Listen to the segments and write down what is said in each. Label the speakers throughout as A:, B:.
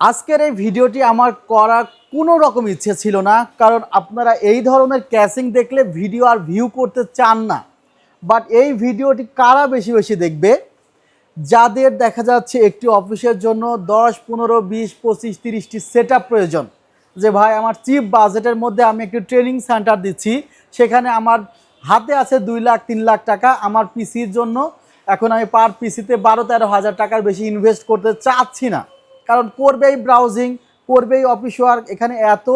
A: আজকের এই ভিডিওটি আমার করা কোনো রকম ইচ্ছে ছিল না, কারণ আপনারা এই ধরনের ক্যাসিং দেখলে ভিডিও আর ভিউ করতে চান না। বাট এই ভিডিওটি কারা বেশি বেশি দেখবে? যাদের দেখা যাচ্ছে একটি অফিসের জন্য দশ, পনেরো, বিশ, পঁচিশ, তিরিশটি সেট প্রয়োজন। যে ভাই, আমার চিপ বাজেটের মধ্যে আমি একটি ট্রেনিং সেন্টার দিচ্ছি, সেখানে আমার হাতে আছে দুই লাখ, তিন লাখ টাকা, আমার পিসির জন্য এখন আমি পার পিসিতে বারো, তেরো হাজার টাকার বেশি ইনভেস্ট করতে চাচ্ছি না। কারণ করবেই ব্রাউজিং করবেই অফিস ওয়ার্ক এখানে এত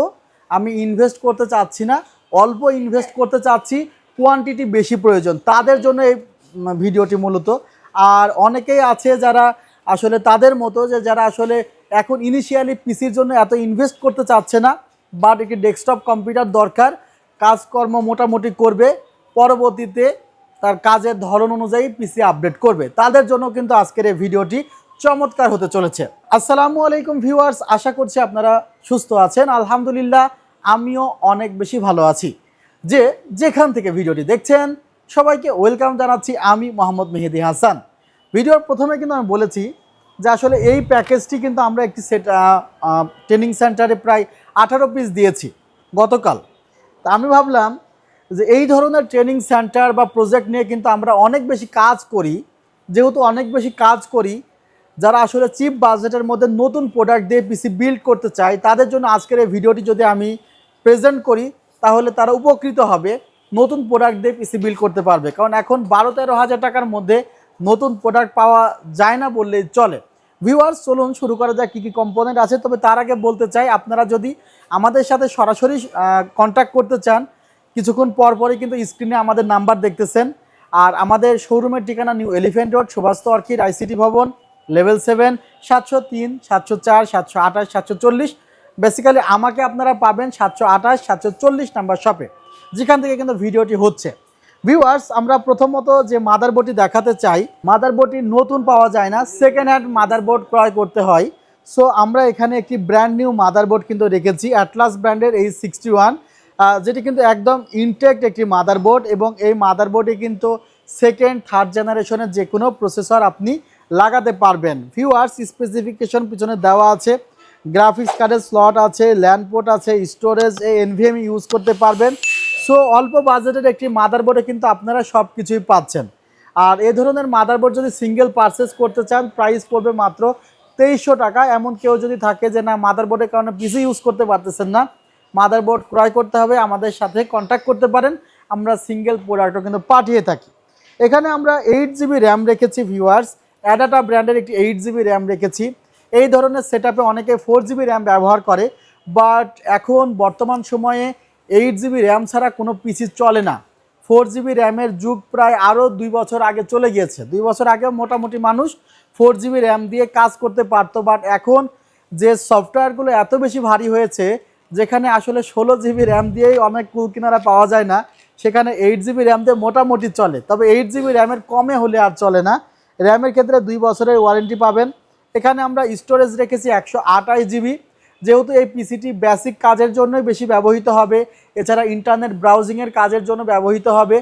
A: আমি ইনভেস্ট করতে চাচ্ছি না, অল্প ইনভেস্ট করতে চাচ্ছি কোয়ান্টিটি বেশি প্রয়োজন। তাদের জন্য এই ভিডিওটি মূলত। আর অনেকেই আছে যারা আসলে তাদের মতো যে যারা আসলে এখন ইনিশিয়ালি পিসির জন্য এত ইনভেস্ট করতে চাচ্ছে না বাট একটি ডেস্কটপ কম্পিউটার দরকার, কাজকর্ম মোটামুটি করবে, পরবর্তীতে তার কাজের ধরন অনুযায়ী পিসি আপডেট করবে। তাদের জন্য কিন্তু আজকের এই ভিডিওটি চমৎকার হতে চলেছে। আসসালামু আলাইকুম ভিউয়ার্স, আশা করছি আপনারা সুস্থ আছেন। আলহামদুলিল্লাহ, আমিও অনেক বেশি ভালো আছি। যে যেখান থেকে ভিডিওটি দেখছেন, সবাইকে ওয়েলকাম জানাচ্ছি আমি মোহাম্মদ মেহেদি হাসান। ভিডিওর প্রথমে কিন্তু আমি বলেছি যে আসলে এই প্যাকেজটি কিন্তু আমরা একটি সেট ট্রেনিং সেন্টারে প্রায় আঠারো পিস দিয়েছি গতকাল। তা আমি ভাবলাম যে এই ধরনের ট্রেনিং সেন্টার বা প্রজেক্ট নিয়ে কিন্তু আমরা অনেক বেশি কাজ করি। যেহেতু অনেক বেশি কাজ করি যারা আসলে চিপ বাজেটের মধ্যে নতুন প্রোডাক্ট দিয়ে পিসি বিল্ড করতে চায়, তাদের জন্য আজকের এই ভিডিওটি যদি আমি প্রেজেন্ট করি, তাহলে তারা উপকৃত হবে নতুন প্রোডাক্ট দিয়ে পিসি বিল্ড করতে পারবে। কারণ এখন বারো তেরো হাজার টাকার মধ্যে নতুন প্রোডাক্ট পাওয়া যায় না বললেই চলে। ভিউয়ার্স চলুন শুরু করা যাক কী কী কম্পোনেন্ট আছে। তবে তার আগে বলতে চাই, আপনারা যদি আমাদের সাথে সরাসরি কন্ট্যাক্ট করতে চান, কিছুক্ষণ পর পরই কিন্তু স্ক্রিনে আমাদের নাম্বার দেখতেছেন। আর আমাদের শোরুমের ঠিকানা new elephant road Subhash orchid ICT Bhaban. Level seven সাতশো তিন, সাতশো চার, সাতশো আঠাশ, সাতশো চল্লিশ। বেসিক্যালি আমাকে আপনারা পাবেন সাতশো আঠাশ, সাতশো চল্লিশ নাম্বার শপে যেখান থেকে কিন্তু ভিডিওটি হচ্ছে। ভিউয়ার্স আমরা প্রথমত যে মাদারবোর্ডটি দেখাতে চাই মাদারবোর্ডটি নতুন পাওয়া যায় না সেকেন্ড হ্যান্ড মাদারবোর্ড ক্রয় করতে হয়। সো আমরা এখানে একটি ব্র্যান্ড নিউ মাদারবোর্ড কিন্তু রেখেছি অ্যাটলাস ব্র্যান্ডের এই সিক্সটি ওয়ান যেটি কিন্তু একদম ইনটেক্ট একটি মাদারবোর্ড এবং এই মাদারবোর্ডে কিন্তু সেকেন্ড থার্ড জেনারেশনের যে কোনো প্রসেসর আপনি লাগাতে পারবেন। ভিউয়ার্স স্পেসিফিকেশন পিছনে দেওয়া আছে। গ্রাফিক্স কার্ডের স্লট আছে ল্যান্ড পোর্ট আছে স্টোরেজ এই এনভিএম ইউজ করতে পারবেন। সো অল্প বাজেটের একটি মাদারবোর্ডে কিন্তু আপনারা সব কিছুই পাচ্ছেন। আর এ ধরনের মাদারবোর্ড যদি সিঙ্গেল পারচেস করতে চান প্রাইস পড়বে মাত্র তেইশশো টাকা। এমন কেউ যদি থাকে যে, না মাদারবোর্ডের কারণে পিসি ইউজ করতে পারতেছেন না। মাদারবোর্ড ক্রয় করতে হবে, আমাদের সাথে কন্ট্যাক্ট করতে পারেন। আমরা সিঙ্গেল প্রোডাক্টও কিন্তু পাঠিয়ে থাকি। এখানে আমরা এইট জিবি র্যাম রেখেছি ভিউয়ার্স অ্যাডাটা ব্র্যান্ডের একটি এইট জিবি র্যাম রেখেছি। এই ধরনের সেট অনেকে ফোর জিবি র্যাম ব্যবহার করে বাট এখন বর্তমান সময়ে এইট জিবি র্যাম ছাড়া কোনো পিসি চলে না। ফোর জিবি র্যামের যুগ প্রায় আরও দুই বছর আগে চলে গিয়েছে। দুই বছর আগে মোটামুটি মানুষ ফোর জিবি র্যাম দিয়ে কাজ করতে পারতো বাট এখন যে সফটওয়্যারগুলো এত বেশি ভারী হয়েছে, যেখানে আসলে ষোলো জিবি র্যাম দিয়েই অনেক কিনারা পাওয়া যায় না, সেখানে এইট জিবি র্যাম দিয়ে মোটামুটি চলে। তবে এইট জিবি র্যামের কমে হলে আর চলে না। র্যামের ক্ষেত্রে দুই বছরের ওয়ারেন্টি পাবেন। এখানে আমরা স্টোরেজ রেখেছি একশো আঠাশ জিবি যেহেতু এই পিসিটি বেসিক কাজের জন্যই বেশি ব্যবহৃত হবে, এছাড়া ইন্টারনেট ব্রাউজিংয়ের কাজের জন্য ব্যবহৃত হবে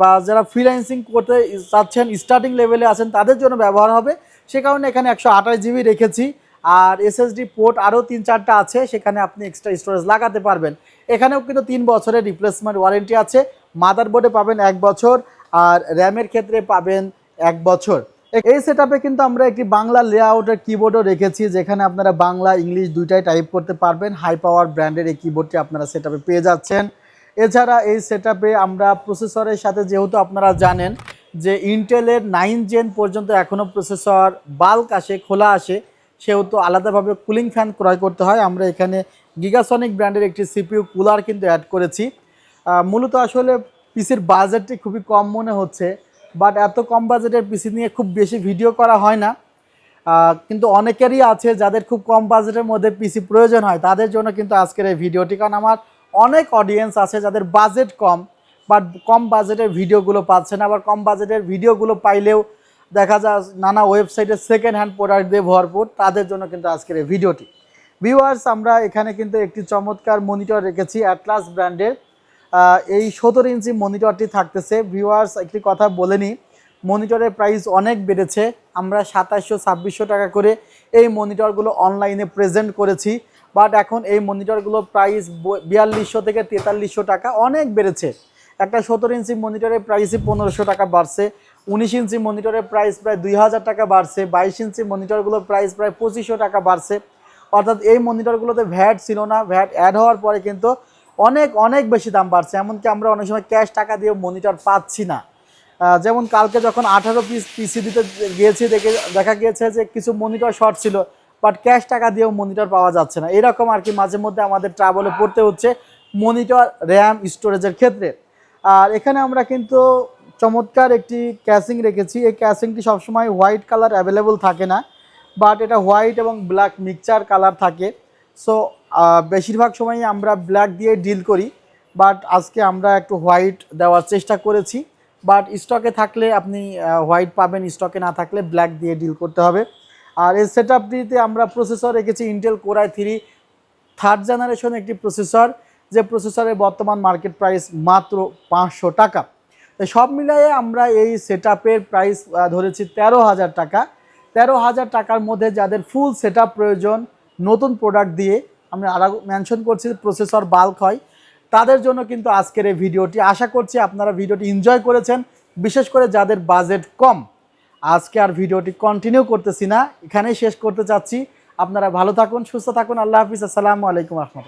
A: বা যারা ফ্রিল্যান্সিং করতে চাচ্ছেন স্টার্টিং লেভেলে আছেন, তাদের জন্য ব্যবহার হবে। সে কারণে এখানে একশো আঠাশ জিবি রেখেছি। আর এসএসডি পোর্ট আরও তিন চারটা আছে, সেখানে আপনি এক্সট্রা স্টোরেজ লাগাতে পারবেন। এখানেও কিন্তু তিন বছরের রিপ্লেসমেন্ট ওয়ারেন্টি আছে। মাদারবোর্ডে পাবেন এক বছর, আর র্যামের ক্ষেত্রে পাবেন এক বছর। এই সেট কিন্তু আমরা একটি বাংলা লেআউটের কিবোর্ডও রেখেছি, যেখানে আপনারা বাংলা, ইংলিশ দুইটাই টাইপ করতে পারবেন। হাই পাওয়ার ব্র্যান্ডের এই কিবোর্ডটি আপনারা সেট পেয়ে যাচ্ছেন। এছাড়া এই সেট আমরা প্রসেসরের সাথে যেহেতু আপনারা জানেন যে ইন্টেলের নাইন জেন পর্যন্ত এখনও প্রসেসর বাল্ক আসে, খোলা আসে, সেহেতু আলাদাভাবে কুলিং ফ্যান ক্রয় করতে হয়। আমরা এখানে গিগাসনিক ব্র্যান্ডের একটি সিপিউ কুলার কিন্তু অ্যাড করেছি। মূলত আসলে পিসির বাজেটটি খুবই কম মনে হচ্ছে। বাট এত কম বাজেটের পিসি নিয়ে খুব বেশি ভিডিও করা হয় না। কিন্তু অনেকেরই আছে যাদের খুব কম বাজেটের মধ্যে পিসি প্রয়োজন হয়, তাদের জন্য কিন্তু আজকের এই ভিডিওটি, কারণ আমার অনেক অডিয়েন্স আছে যাদের বাজেট কম, বাট কম বাজেটের ভিডিওগুলো পাচ্ছে না, আবার কম বাজেটের ভিডিওগুলো পাইলেও দেখা যায় নানা ওয়েবসাইটে সেকেন্ড হ্যান্ড প্রোডাক্ট দিয়ে ভরপুর, তাদের জন্য কিন্তু আজকের এই ভিডিওটি। ভিউয়ার্স আমরা এখানে কিন্তু একটি চমৎকার মনিটর রেখেছি অ্যাটলাস ব্র্যান্ডের এই সতেরো ইঞ্চি মনিটরটি থাকতেছে। ভিউয়ার্স একটি কথা বলে নিই, মনিটরের প্রাইস অনেক বেড়েছে। আমরা সাতাশশো, ছাব্বিশশো টাকা করে এই মনিটরগুলো অনলাইনে প্রেজেন্ট করেছি। বাট এখন এই মনিটরগুলো প্রাইস বিয়াল্লিশশো থেকে তেতাল্লিশশো টাকা অনেক বেড়েছে। একটা সতেরো ইঞ্চি মনিটরের প্রাইসই পনেরোশো টাকা বাড়ছে। উনিশ ইঞ্চি মনিটরের প্রাইস প্রায় দুই হাজার টাকা বাড়ছে। বাইশ ইঞ্চি মনিটরগুলোর প্রাইস প্রায় পঁচিশশো টাকা বাড়ছে। অর্থাৎ এই মনিটরগুলোতে ভ্যাট ছিল না। ভ্যাট অ্যাড হওয়ার পরে কিন্তু অনেক অনেক বেশি দাম বাড়ছে। এমনকি আমরা অনেক সময় ক্যাশ টাকা দিয়ে মনিটর পাচ্ছি না। যেমন কালকে যখন আঠারো পিস পিসি দিতে গিয়েছি, দেখে, দেখা গিয়েছে যে কিছু মনিটর শর্ট ছিল বাট ক্যাশ টাকা দিয়েও মনিটর পাওয়া যাচ্ছে না। এরকম আর কি মাঝে মধ্যে আমাদের ট্রাভেলে পড়তে হচ্ছে মনিটর র্যাম স্টোরেজের ক্ষেত্রে। আর এখানে আমরা কিন্তু চমৎকার একটি ক্যাসিং রেখেছি। এই ক্যাসিংটি সবসময় হোয়াইট কালার অ্যাভেলেবল থাকে না বাট এটা হোয়াইট এবং ব্ল্যাক মিক্সচার কালার থাকে। সো বেশিরভাগ সময়ই আমরা ব্ল্যাক দিয়ে ডিল করি বাট আজকে আমরা একটু হোয়াইট দেওয়ার চেষ্টা করেছি। বাট স্টকে থাকলে আপনি হোয়াইট পাবেন স্টকে না থাকলে ব্ল্যাক দিয়ে ডিল করতে হবে। আর এই সেট আপটিতে আমরা প্রসেসর রেখেছি Intel core i three third generation একটি প্রসেসর যে প্রসেসরের বর্তমান মার্কেট প্রাইস মাত্র পাঁচশো টাকা। সব মিলিয়ে আমরা এই সেট প্রাইস ধরেছি তেরো হাজার টাকা। তেরো হাজার টাকার মধ্যে যাদের ফুল সেট প্রয়োজন নতুন প্রোডাক্ট দিয়ে আমরা আরও মেনশন করছি প্রসেসর বাল্ক হয়। তাদের জন্য কিন্তু আজকের এই ভিডিওটি। আশা করছি আপনারা ভিডিওটি এনজয় করেছেন, বিশেষ করে যাদের বাজেট কম। আজকে আর ভিডিওটি কন্টিনিউ করতেছি না, এখানেই শেষ করতে চাচ্ছি। আপনারা ভালো থাকুন, সুস্থ থাকুন। আল্লাহ হাফিজ। আসসালামু আলাইকুম রহমতুল্লাহ।